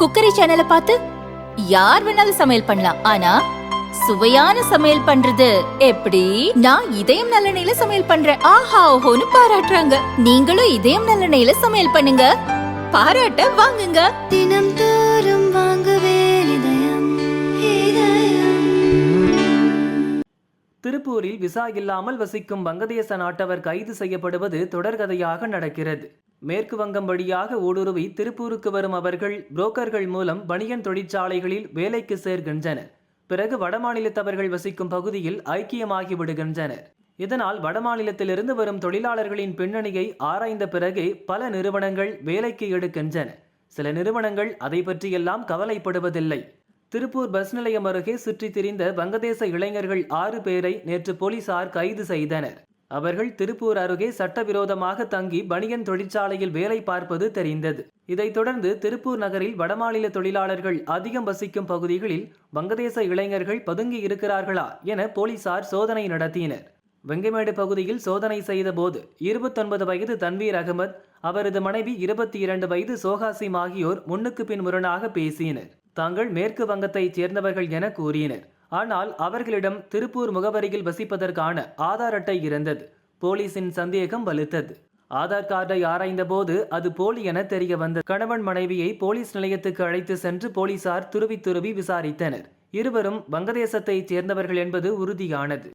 Cookery சேனலை பார்த்து யார் வேணாலும் சமையல் பண்ணலாம். ஆனா சுவையான சமையல் பண்றது எப்படி? நான் இதயம் நல்லெண்ணெயில சமையல் பண்றேன். ஆஹா ஓஹோன்னு பாராட்டுறாங்க. நீங்களும் இதயம் நல்லெண்ணெயில சமையல் பண்ணுங்க. பாராட்ட வாங்குங்க. தினம் தோறும் வாங்குவே இதயம் இதயம். திருப்பூரில் விசா இல்லாமல் வசிக்கும் வங்கதேச நாட்டவர் கைது செய்யப்படுவது தொடர்கதையாக நடக்கிறது. மேற்கு வங்கம் வழியாக ஊடுருவி திருப்பூருக்கு வரும் அவர்கள் புரோக்கர்கள் மூலம் பனியன் தொழிற்சாலைகளில் வேலைக்கு சேர்கின்றனர். பிறகு வடமாநிலத்தவர்கள் வசிக்கும் பகுதியில் ஐக்கியமாகி விடுகின்றனர். இதனால் வடமாநிலத்திலிருந்து வரும் தொழிலாளர்களின் பின்னணியை ஆராய்ந்த பிறகே பல நிறுவனங்கள் வேலைக்கு எடுக்கின்றன. சில நிறுவனங்கள் அதை பற்றியெல்லாம் கவலைப்படுவதில்லை. திருப்பூர் பஸ் நிலையம் அருகே சுற்றித் திரிந்த வங்கதேச இளைஞர்கள் ஆறு பேரை நேற்று போலீசார் கைது செய்தனர். அவர்கள் திருப்பூர் அருகே சட்டவிரோதமாக தங்கி பனியன் தொழிற்சாலையில் வேலை பார்ப்பது தெரிந்தது. இதைத் தொடர்ந்து திருப்பூர் நகரில் வடமாநில தொழிலாளர்கள் அதிகம் வசிக்கும் பகுதிகளில் வங்கதேச இளைஞர்கள் பதுங்கி இருக்கிறார்களா என போலீசார் சோதனை நடத்தினர். வெங்கமேடு பகுதியில் சோதனை செய்தபோது இருபத்தொன்பது வயது தன்வீர் அகமது அவரது மனைவி இருபத்தி இரண்டு வயது சோகாசிம் ஆகியோர் முன்னுக்கு பின் முரணாக பேசினர். தாங்கள் மேற்கு வங்கத்தைச் சேர்ந்தவர்கள் என கூறினர். ஆனால் அவர்களிடம் திருப்பூர் முகவரியில் வசிப்பதற்கான ஆதார் அட்டை இருந்தது. போலீசின் சந்தேகம் வலுத்தது. ஆதார் கார்டை ஆராய்ந்தபோது அது போலி என தெரிய வந்தது. கணவன் மனைவியை போலீஸ் நிலையத்துக்கு அழைத்து சென்று போலீசார் துருவி துருவி விசாரித்தனர். இருவரும் வங்கதேசத்தைச் சேர்ந்தவர்கள் என்பது உறுதியானது.